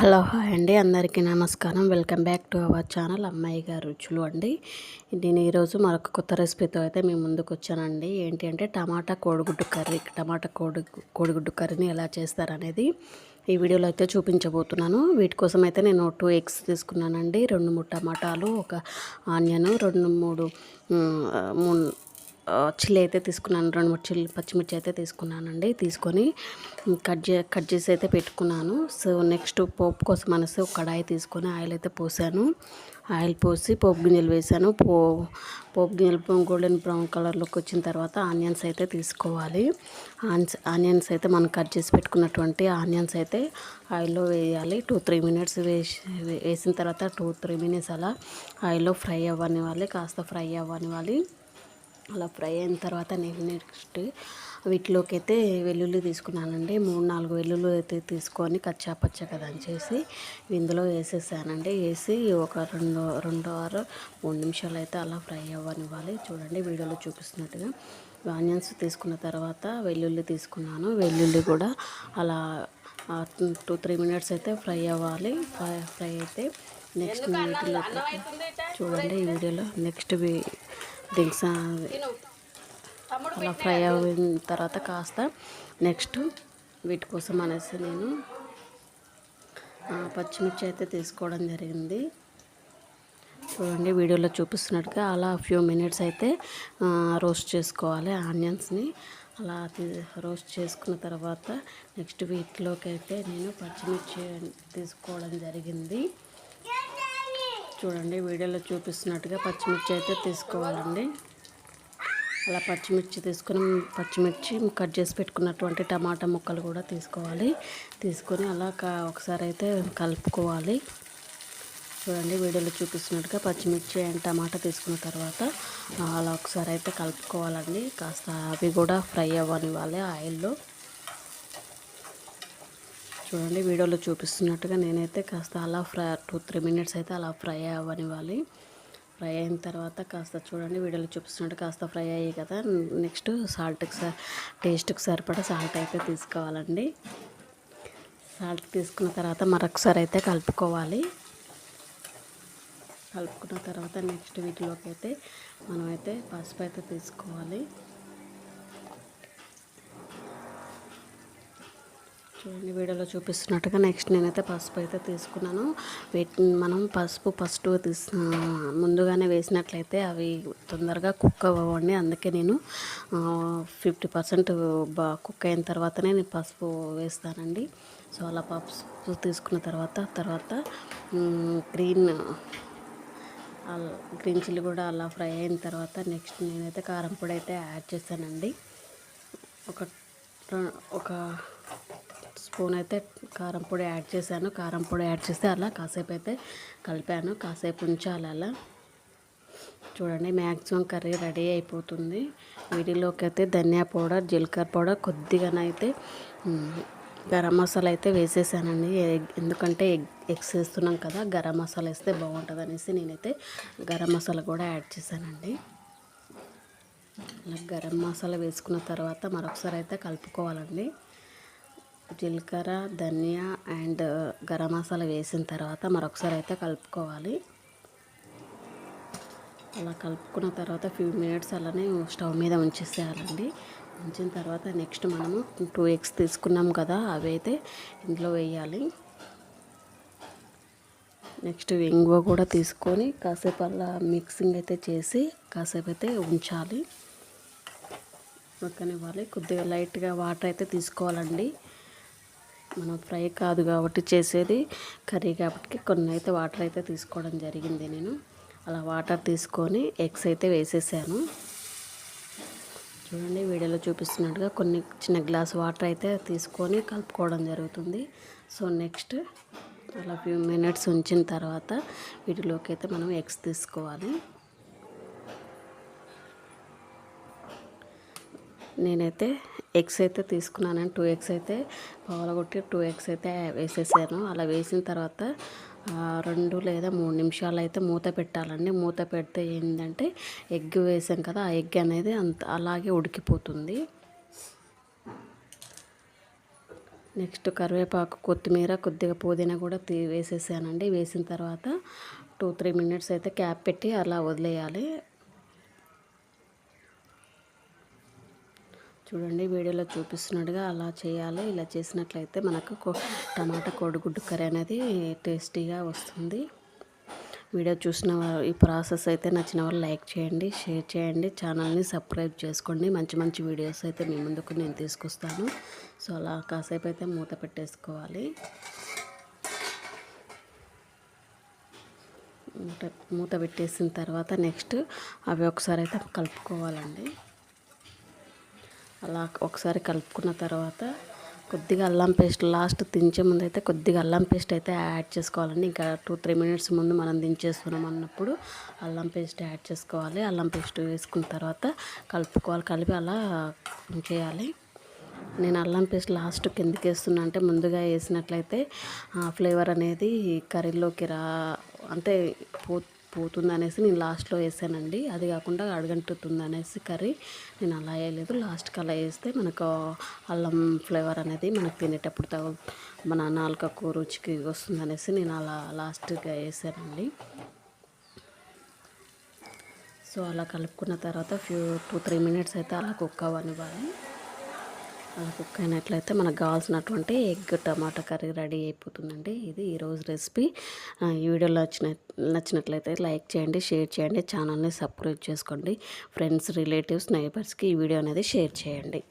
Hello hi అండి అందరికీ నమస్కారం. Welcome back to our channel అమ్మాయి గారు రుచులు అండి. నేను ఈరోజు మరొక కొత్త రెసిపీతో అయితే మేము ముందుకు వచ్చానండి. ఏంటి అంటే టమాటా కోడిగుడ్డు కర్రీ టమాటా కోడి కోడిగుడ్డు కర్రీని ఎలా చేస్తారనేది ఈ వీడియోలో అయితే చూపించబోతున్నాను. వీటి కోసం అయితే నేను టూ ఎగ్స్ తీసుకున్నానండి. రెండు మూడు టమాటాలు ఒక ఆనియన్ రెండు మూడు మూడు చిల్లి అయితే తీసుకున్నాను. రెండు మూడు చిల్లి పచ్చిమిర్చి అయితే తీసుకున్నానండి. తీసుకొని కట్ చే కట్ చేసి అయితే పెట్టుకున్నాను. సో నెక్స్ట్ పోపు కోసం అనేసి ఒక కడాయి తీసుకొని ఆయిల్ అయితే పోసాను. ఆయిల్ పోసి పోపు గింజలు వేసాను. పో పోపు గింజలు గోల్డెన్ బ్రౌన్ కలర్లోకి వచ్చిన తర్వాత ఆనియన్స్ అయితే తీసుకోవాలి. ఆనియన్స్ అయితే మనం కట్ చేసి పెట్టుకున్నటువంటి ఆనియన్స్ అయితే ఆయిల్లో వేయాలి. టూ త్రీ మినిట్స్ వేసి వేసిన తర్వాత టూ త్రీ మినిట్స్ అలా ఆయిల్లో ఫ్రై అవ్వనివ్వాలి. కాస్త ఫ్రై అవ్వనివ్వాలి. అలా ఫ్రై అయిన తర్వాత నేను నెక్స్ట్ వీటిలోకి అయితే వెల్లుల్లి తీసుకున్నానండి. మూడు నాలుగు వెల్లుల్లి అయితే తీసుకొని కచ్చా పచ్చ కదా అని చేసి ఇందులో వేసేసానండి. వేసి ఒక రెండు రెండు ఆరు మూడు నిమిషాలు అయితే అలా ఫ్రై అవ్వనివ్వాలి. చూడండి వీడియోలో చూపిస్తున్నట్టుగా. ఆనియన్స్ తీసుకున్న తర్వాత వెల్లుల్లి తీసుకున్నాను. వెల్లుల్లి కూడా అలా టూ త్రీ మినిట్స్ అయితే ఫ్రై అవ్వాలి. ఫ్రై ఫ్రై అయితే నెక్స్ట్ వీటిలో చూడండి ఈ వీడియోలో నెక్స్ట్ దింగ్స్ అలా ఫ్రై అయిన తర్వాత కాస్త నెక్స్ట్ వీటి కోసం అనేసి నేను పచ్చిమిర్చి అయితే తీసుకోవడం జరిగింది. చూడండి వీడియోలో చూపిస్తున్నట్టుగా అలా ఫ్యూ మినిట్స్ అయితే రోస్ట్ చేసుకోవాలి ఆనియన్స్ని. అలా రోస్ట్ చేసుకున్న తర్వాత నెక్స్ట్ వీటిలోకి అయితే నేను పచ్చిమిర్చి తీసుకోవడం జరిగింది. చూడండి వీడియోలో చూపిస్తున్నట్టుగా పచ్చిమిర్చి అయితే తీసుకోవాలండి. అలా పచ్చిమిర్చి తీసుకొని పచ్చిమిర్చి కట్ చేసి పెట్టుకున్నటువంటి టమాటా ముక్కలు కూడా తీసుకోవాలి. తీసుకొని అలా ఒకసారి అయితే కలుపుకోవాలి. చూడండి వీడియోలో చూపిస్తున్నట్టుగా పచ్చిమిర్చి అండ్ టమాటా తీసుకున్న తర్వాత అలా ఒకసారి అయితే కలుపుకోవాలండి. కాస్త అవి కూడా ఫ్రై అవ్వనివ్వాలి ఆయిల్లో. చూడండి వీడియోలో చూపిస్తున్నట్టుగా నేనైతే కాస్త అలా ఫ్రై టూ త్రీ మినిట్స్ అయితే అలా ఫ్రై అవ్వనివ్వాలి. ఫ్రై అయిన తర్వాత కాస్త చూడండి వీడియోలో చూపిస్తున్నట్టు కాస్త ఫ్రై అయ్యాయి కదా. నెక్స్ట్ సాల్ట్కి స టేస్ట్కి సరిపడా సాల్ట్ అయితే తీసుకోవాలండి. సాల్ట్ తీసుకున్న తర్వాత మరొకసారి అయితే కలుపుకోవాలి. కలుపుకున్న తర్వాత నెక్స్ట్ వీటిలోకి అయితే మనమైతే పసుపు అయితే తీసుకోవాలి. చూడండి వీడియోలో చూపిస్తున్నట్టుగా నెక్స్ట్ నేనైతే పసుపు అయితే తీసుకున్నాను. మనం పసుపు ఫస్ట్ తీసు ముందుగానే వేసినట్లయితే అవి తొందరగా కుక్ అవ్వండి అందుకే నేను ఫిఫ్టీ పర్సెంట్ బా కుక్ అయిన తర్వాతనే నేను పసుపు వేస్తానండి. సో అలా పసుపు తీసుకున్న తర్వాత తర్వాత గ్రీన్ గ్రీన్ చిల్లీ కూడా అలా ఫ్రై అయిన తర్వాత నెక్స్ట్ నేనైతే కారం పొడి అయితే యాడ్ చేశానండి ఒక ఒక స్పూన్ అయితే కారం పొడి యాడ్ చేశాను. కారం పొడి యాడ్ చేస్తే అలా కాసేపు అయితే కలిపాను. కాసేపు ఉంచాలి అలా. చూడండి మ్యాక్సిమం కర్రీ రెడీ అయిపోతుంది. వీటిలోకి అయితే ధనియా పౌడర్ జీలకర్ర పౌడర్ కొద్దిగానైతే గరం మసాలా అయితే వేసేసానండి. ఎందుకంటే ఎగ్ ఎగ్స్ వేస్తున్నాం కదా గరం మసాలా వేస్తే బాగుంటుంది అనేసి నేనైతే గరం మసాలా కూడా యాడ్ చేశానండి. అలా గరం మసాలా వేసుకున్న తర్వాత మరొకసారి అయితే కలుపుకోవాలండి. జీలకర్ర ధనియా అండ్ గరం మసాలా వేసిన తర్వాత మరొకసారి అయితే కలుపుకోవాలి. అలా కలుపుకున్న తర్వాత ఫ్యూ మినిట్స్ అలానే స్టవ్ మీద ఉంచేసేయాలండి. ఉంచిన తర్వాత నెక్స్ట్ మనము టూ ఎగ్స్ తీసుకున్నాం కదా అవి అయితే ఇందులో వేయాలి. నెక్స్ట్ ఇంగువ కూడా తీసుకొని కాసేపు అలా మిక్సింగ్ అయితే చేసి కాసేపు అయితే ఉంచాలి. పక్కనివ్వాలి కొద్దిగా లైట్గా వాటర్ అయితే తీసుకోవాలండి. మనం ఫ్రై కాదు కాబట్టి చేసేది కర్రీ కాబట్టి కొన్ని అయితే వాటర్ అయితే తీసుకోవడం జరిగింది నేను. అలా వాటర్ తీసుకొని ఎగ్స్ అయితే వేసేసాను. చూడండి వీడియోలో చూపిస్తున్నట్టుగా కొన్ని చిన్న గ్లాస్ వాటర్ అయితే తీసుకొని కలుపుకోవడం జరుగుతుంది. సో నెక్స్ట్ అలా ఫ్యూ మినిట్స్ ఉంచిన తర్వాత వీటిలోకి అయితే మనం ఎగ్స్ తీసుకోవాలి. నేనైతే ఎగ్స్ అయితే తీసుకున్నాను టూ ఎగ్స్ అయితే పగలగొట్టి టూ ఎగ్స్ అయితే వేసేసాను. అలా వేసిన తర్వాత రెండు లేదా మూడు నిమిషాలు అయితే మూత పెట్టాలండి. మూత పెడితే ఏంటంటే ఎగ్ వేసాం కదా ఆ ఎగ్ అనేది అంత అలాగే ఉడికిపోతుంది. నెక్స్ట్ కరివేపాకు కొత్తిమీర కొద్దిగా పుదీనా కూడా తీ వేసేసానండి. వేసిన తర్వాత టూ త్రీ మినిట్స్ అయితే క్యాప్ పెట్టి అలా వదిలేయాలి. చూడండి వీడియోలో చూపిస్తున్నట్టుగా అలా చేయాలి. ఇలా చేసినట్లయితే మనకు టమాటా కోడిగుడ్డు కర్రీ అనేది టేస్టీగా వస్తుంది. వీడియో చూసిన ఈ ప్రాసెస్ అయితే నచ్చిన వాళ్ళు లైక్ చేయండి షేర్ చేయండి ఛానల్ని సబ్స్క్రైబ్ చేసుకోండి. మంచి మంచి వీడియోస్ అయితే మీ ముందుకు నేను తీసుకొస్తాను. సో అలా కాసేపు అయితే మూత పెట్టేసుకోవాలి. మూత మూత పెట్టేసిన తర్వాత నెక్స్ట్ అవి ఒకసారి అయితే కలుపుకోవాలండి. అలా ఒకసారి కలుపుకున్న తర్వాత కొద్దిగా అల్లం పేస్ట్ లాస్ట్ దించే ముందు అయితే కొద్దిగా అల్లం పేస్ట్ అయితే యాడ్ చేసుకోవాలండి. ఇంకా టూ త్రీ మినిట్స్ ముందు మనం దించేస్తున్నాం అన్నప్పుడు అల్లం పేస్ట్ యాడ్ చేసుకోవాలి. అల్లం పేస్ట్ వేసుకున్న తర్వాత కలుపుకోవాలి. కలిపి అలా చేయాలి. నేను అల్లం పేస్ట్ లాస్ట్ కిందకి వేస్తున్నా అంటే ముందుగా వేసినట్లయితే ఫ్లేవర్ అనేది కర్రీలోకి రా అంటే పూ పోతుంది అనేసి నేను లాస్ట్లో వేసానండి. అది కాకుండా అడగంటుతుంది అనేసి కర్రీ నేను అలా వేయలేదు. లాస్ట్కి అలా వేస్తే మనకు అల్లం ఫ్లేవర్ అనేది మనకు తినేటప్పుడు తగు మన నాలుకకు రుచికి వస్తుందనేసి నేను అలా లాస్ట్గా వేసానండి. సో అలా కలుపుకున్న తర్వాత ఫ్యూ టూ త్రీ మినిట్స్ అయితే అలా కుక్ అవ్వనివ్వాలి. అలా కుక్ అయినట్లయితే మనకు కావాల్సినటువంటి ఎగ్ టమాటా కర్రీ రెడీ అయిపోతుందండి. ఇది ఈరోజు రెసిపీ. ఈ వీడియోలో నచ్చిన నచ్చినట్లయితే లైక్ చేయండి షేర్ చేయండి ఛానల్ని సబ్స్క్రైబ్ చేసుకోండి. ఫ్రెండ్స్ రిలేటివ్స్ నైబర్స్కి ఈ వీడియో అనేది షేర్ చేయండి.